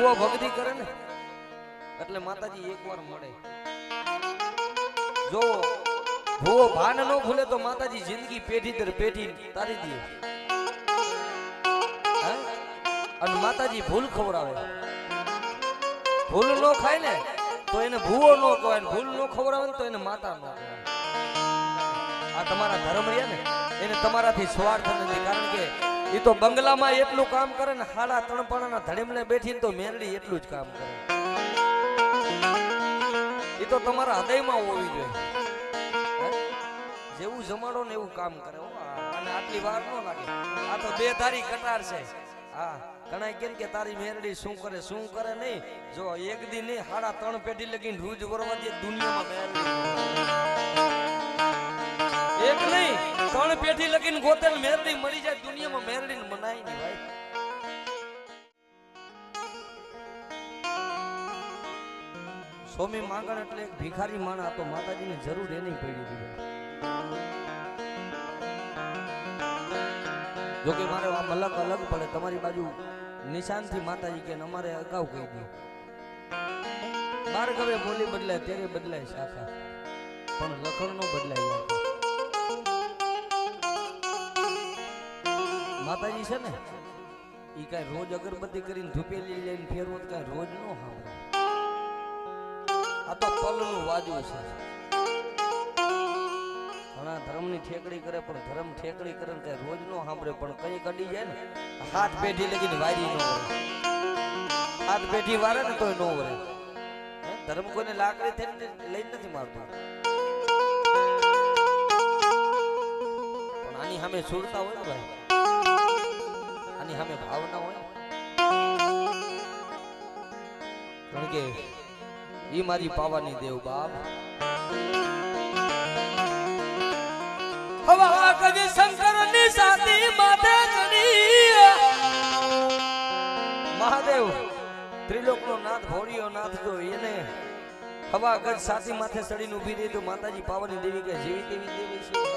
ભૂવો ભક્તિ કરે ને એટલે માતાજી એકવાર મળે. જો ભૂવો ભાન ન ભૂલે તો માતાજી જિંદગી પેઢી દર પેઢી તારી દે. અને માતાજી ભૂલ ખવડાવે. ભૂલ ન ખાય ને તો એને ભૂવો ન કહેવાય. ભૂલ ન ખવડાવે તો એને માતા ન કહેવાય. આ તમારા ધર્મ રહ્યા ને, એને તમારાથી સ્વાર્થ નથી. કારણ કે એ તો બંગલામાં એટલું કામ કરે ને હાડા તણપણાના ધડેમલે બેઠીને તો મેરડી એટલું જ કામ કરે. એ તો તમારા હૃદયમાં હોવી જોઈએ. જેવું જમાડો ને એવું કામ કરે. અને આટલી વાર ન લાગે. આ તો બે તારી કટાર છે. હા ઘણા કેમ કે તારી મેરડી શું કરે શું કરે નહીં? જો, એક દી નહીં, હાડા ત્રણ પેઢી લગીને રૂજ વરવા દે, દુનિયામાં એક નહીં ત્રણ પેઢી લગીને ગોતેલ મેરડી મળી જાય, દુનિયામાં મેરડી મનાય નહીં ભાઈ. સ્વામી માંગણ એટલે એક ભિખારી માણા હતો માતાજીની જરૂર એની પડી દીધી જોકે મારે આમ અલગ અલગ પડે, તમારી બાજુ નિશાનથી માતાજી કે અમારે અગાઉ કહી દે બાર ગવે બોલી બદલાય ત્યારે બદલાય શાખા. પણ લખણ નો બદલાય માતાજી છે ને એ કાંઈ રોજ અગરબત્તી કરીને ધૂપેલી લઈને ફેરવો કઈ કાંઈ રોજ નો સાંભળે. આ તો પલનું વાજવું છે. ઘણા ધર્મની ઠેકડી કરે, પણ ધર્મ ઠેકડી કરે ને કઈ રોજ નો સાંભળે. પણ કઈ કડી જાય ને, હાથ પેઢી લગીને વારી નો હાથ પેઢી વારે ને તોય નો વરે ધર્મ કોઈને લાકડી થઈને લઈને નથી મારતો. પણ આની સામે સુરતા હોય ને ભાઈ આની સામે હોય? ને. કારણ કે એ મારી પાવાની દેવ બાપ. હવા કદી શંકરની સાથે માથે ચડી મહાદેવ ત્રિલોકનો નાથ ભોળિયો નાથ જો એને હવા ગજ સાથી માથે ચડીને ઊભી રહી તો માતાજી પાવાની દેવી કે જેવી તેવી દેવી છે?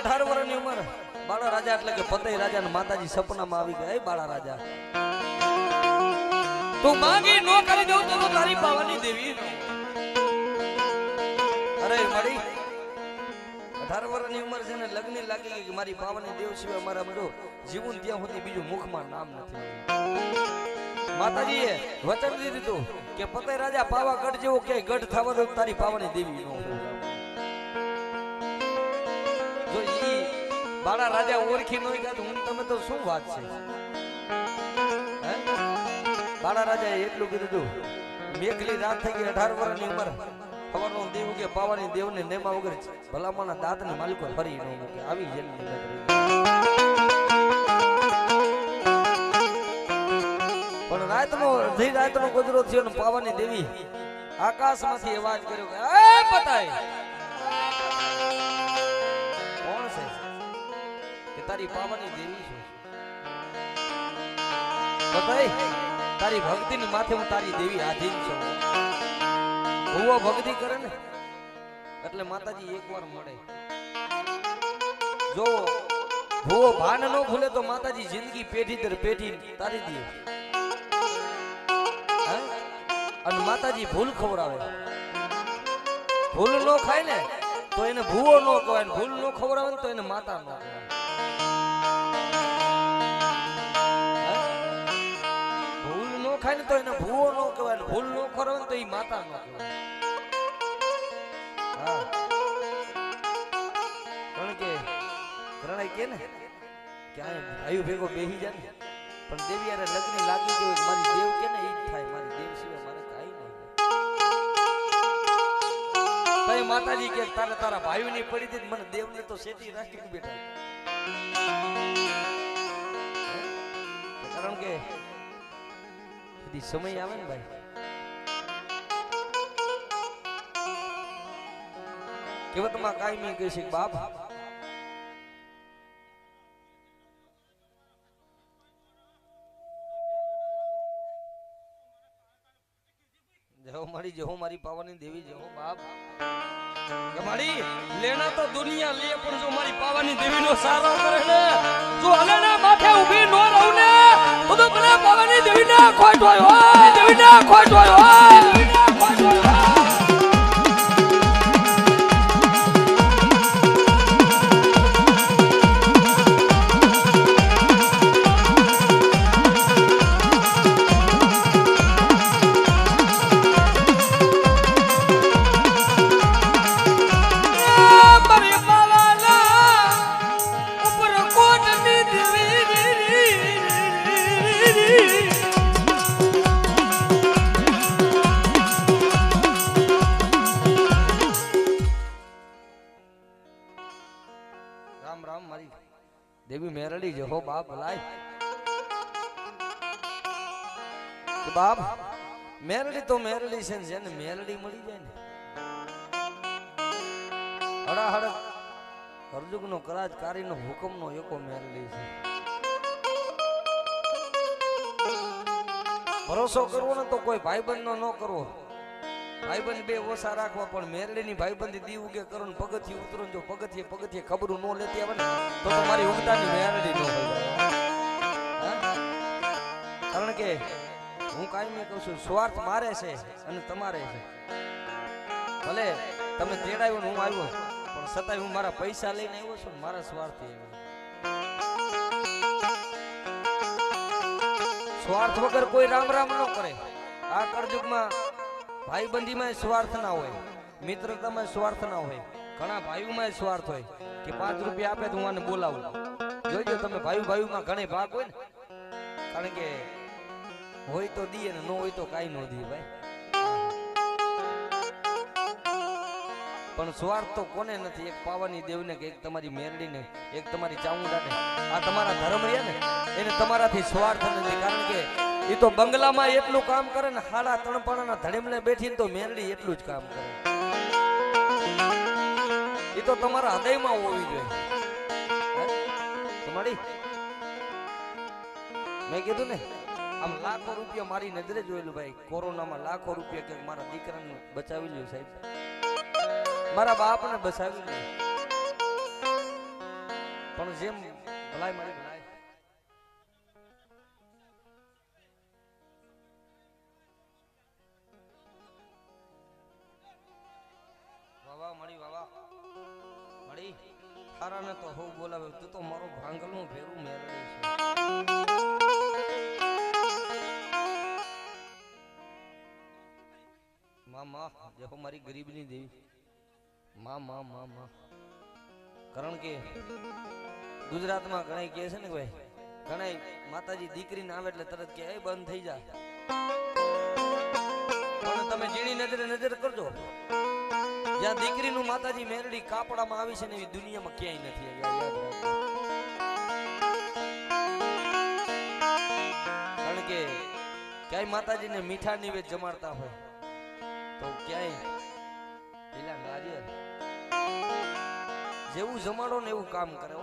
અઢાર વર્ષની ઉંમર. બાળા રાજા એટલે કે પતઈ રાજા ને માતાજી સપનામાં આવી ગયા. બાળા રાજા. તું માંગી નો કરી દઉં તો તારી પાવાની દેવી અરે લગ્ન લાગી ગઈ કે મારી પાવાની દેવ સિવાય મારા બધો જીવન ત્યાં સુધી બીજું મુખમાં નામ નથી માતાજીએ વચન દીધું કે પતય રાજા પાવાગઢ જેવો કે ગઢ થવા તારી પાવાની દેવી નો બાળા રાજા ઓળખી નહીં ગયા હું તમે તો શું વાત છે? બાળા રાજાએ એટલું કીધું મેઘલી રાત થઈ ગઈ અઢાર વર્ષની ઉંમર ખબરનો દેવ કે પાવાની દેવને નેમા વગર ભલામણના દાંતને માલિકો ફરી ન મૂકે આવી જેલની. પણ રાતનો, અડધી રાતનો ગોદરો થયો પાવાની દેવી આકાશમાંથી અવાજ કર્યો કે, એ પતાય તારી પાવાની દેવી છું. પતાય તારી ભક્તિની માથે હું તારી દેવી આધીન છું. ભૂવો ભક્તિ કરે ને એટલે માતાજી એકવાર મળે. જો ભૂવો ભાન ન ભૂલે તો માતાજી જિંદગી પેઢી દર પેઢી તારી દે? અને માતાજી ભૂલ ખવડાવે. ભૂલ ન ખાય ને તો એને ભૂવો ન કહેવાય. ભૂલ ન ખવડાવે ને તો એને માતા ન કહેવાય. ખાય ને તો એને ભૂવો નો કહેવાય, ભૂલ નો ખરો ને તો એ માતા નો કારણ કે પ્રણય કે ને કે આ આયુ ભેગો બેહી જાય ને. પણ દેવી યારે લગ્ન લાગી ગયો મારી દેવ કે ને એ જ થાય. મારી દેવ સિવાય મારે કાંઈ નહીં તય માતાજી કે, તારે તારા ભાઈઓની પડી હતી મને દેવને તો શેતી રાખી બેઠા કારણ કે કદી સમય આવે ને ભાઈ? કહેવતમાં કાયમી કહે છે બાપ? જહો મારી જહો મારી પાવાની દેવી, જહો બાપ. મારી, લેના તો દુનિયા લે, પણ જો મારી પાવાની દેવીનો સારો કરે ને, જો હલેના માથે ખોટ હોય. ખોટ હોય. રામ રામ મારી દેવી મેરડી જહો બાપ ભલાય બાપ, મેરડી તો મેરડી છે ને જેને મેરડી મળી જાય ને. હડા હડ અર્જુનનો કરાજ હુકમ નો એકો મેરડી છે. ભરોસો કરવો ને તો કોઈ ભાઈબંધનો ન કરવો. ભાઈબંધ બે ઓછા રાખવા, પણ મેરડીની ભાઈબંધી દી ઉગે કરો ને પગથિયે ઉતરો જો પગથિયે પગથિયે ખબરું ન લેતી આવે ને, તો તમારી મારી ઉગતાની મેરડી ન કારણ કે હું કાંઈ કહું છું, સ્વાર્થ મારે છે અને તમારે છે. ભલે તમે તેડાવ્યો હું આવ્યો, પણ છતાંય હું મારા પૈસા લઈને આવ્યો છું મારા સ્વાર્થથી આવ્યો સ્વાર્થ વગર કોઈ રામ રામ ન કરે. આ કળયુગમાં ભાઈબંધીમાં સ્વાર્થ ના હોય, મિત્રતામાં સ્વાર્થ ના હોય, ઘણા ભાઈઓમાં સ્વાર્થ હોય કે પાંચ રૂપિયા આપે તો હું આને બોલાવું. જોઈજો તમે ભાઈ ભાઈમાં ઘણે ભાગ હોય ને, કારણ કે હોય તો દીએ ને ન હોય તો કાંઈ ન દીએ ભાઈ. પણ સ્વાર્થ તો કોને નથી, એક પાવાની દેવને કે એક તમારી મેરડીને, એક તમારી ચામુંડાને. આ તમારા ધર્મ રહ્યા ને, એને તમારાથી સ્વાર્થ નથી, કારણ કે એ તો બંગલામાં એટલું કામ કરે ને હાડા તણપાણાના ધડેમલે બેઠીને તો મેરડી એટલું જ કામ કરે. એ તો તમારા હૃદયમાં હોવી જોઈએ. મેં કીધું ને, આમ લાખો રૂપિયા મારી નજરે જોયેલું ભાઈ. કોરોનામાં લાખો રૂપિયા કે મારા દીકરાને બચાવી લ્યો સાહેબ. મારા બાપને બચાવી લ્યો. પણ જેમ ભલાઈ મારી ભલાઈ. તારાને તો હું બોલાવે, તું તો મારો ભાંગલું ભેરું મેળવે છે માં માં મારી ગરીબની દેવી. મા મા મા મા. કારણ કે ગુજરાતમાં ઘણા કહે છે ને ભાઈ ઘણા માતાજી દીકરીને આવે એટલે તરત કે એ બંધ થઈ જા. પણ તમે ઝીણી નજરે નજર કરજો. જ્યાં દીકરીનું માતાજી મેરડી કાપડામાં આવી છે ને એવી દુનિયામાં ક્યાંય નથી કારણ કે ક્યાંય માતાજીને મીઠા નિવેદ જમાડતા હોય તો ક્યાંય જેવું જમાડો ને એવું કામ કરે.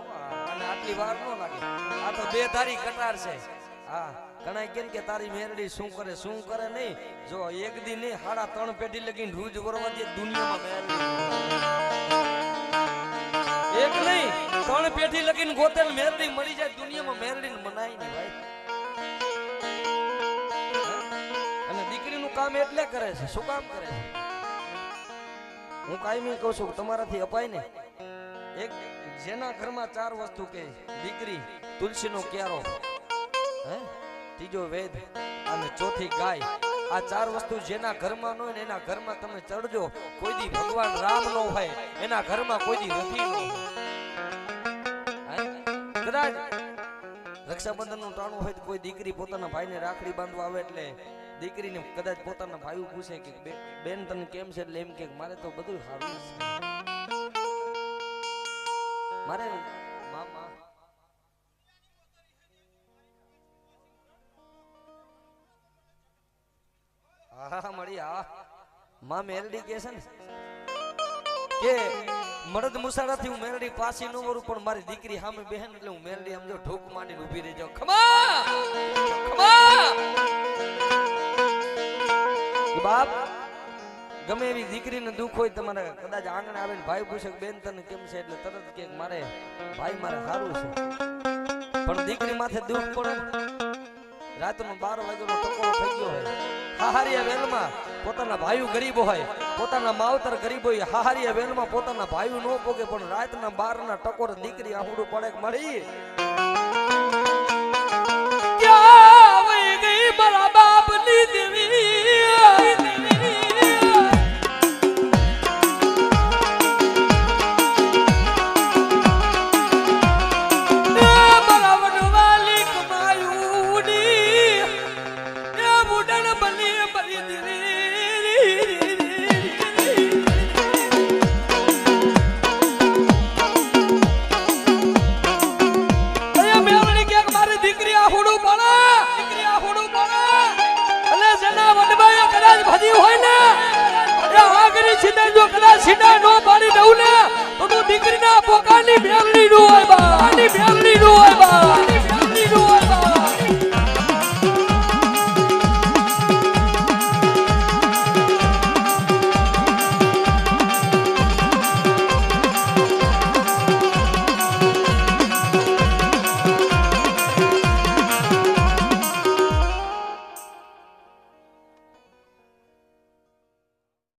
અને આટલી વાર ન લાગે. આ તો બે ધારી કટાર છે. ઘણા કેમ કે તારી મેરડી શું કરે શું કરે નહીં? જો એક દી નહીં, હાડા ત્રણ પેઢી લગીને રૂજ કરવા દે, દુનિયામાં એક નહીં, ત્રણ પેઢી લગીને ગોતેલ મેરડી મળી જાય, દુનિયામાં મેરડી મનાય નહીં ભાઈ. અને દીકરીનું કામ એટલે કરે છે, શું કામ કરે છે? હું કાયમી કહું છું, તમારાથી અપાય ને એક, જેના ઘરમાં ચાર વસ્તુ કે દીકરી તુલસીનો ક્યારો. ત્રીજો વેદ, અને ચોથી ગાય. આ ચાર વસ્તુ જેના ઘરમાં ન હોય ને એના ઘરમાં તમે ચડજો. કોઈ દી ભગવાન રામ નો હોય, એના ઘરમાં કોઈ દી રથી નો રક્ષાબંધનનું ટાણું હોય કોઈ દીકરી પોતાના ભાઈને રાખડી બાંધવા આવે એટલે દીકરીને કદાચ પોતાના ભાઈ પૂછે કે "બે- બેન, તને કેમ છે? એટલે એમ કે મારે તો બધું સારું મારે વાળી માં મેલડી કે ને, કે મરદ મુસાડા થી હું મેલડી પાસી ન વરું પણ મારી દીકરી સામે બહેન એટલે હું મેલડી સમજો ઢોક માંડીને ઊભી રહી જાઉં. ખમા! ખમા! બાપ, ગમે એવી દીકરીને દુઃખ હોય તમારે કદાચ આંગણે આવીને ભાઈ પૂછે બેન તને કેમ છે? એટલે તરત કે મારે ભાઈ મારે સારું છે. પણ દીકરી માથે દુઃખ પડે રાતનો બાર વાગ્યાનો ટકો થઈ ગયો હોય. હાહારિયા વેલમાં પોતાના ભાઈઓ ગરીબો હોય, પોતાના માવતર ગરીબો હોય હાહારિયા વેલમાં પોતાના ભાઈ ન પોગે, પણ રાતના બાર ના ટકોર દીકરી આહુડું પડે મળી?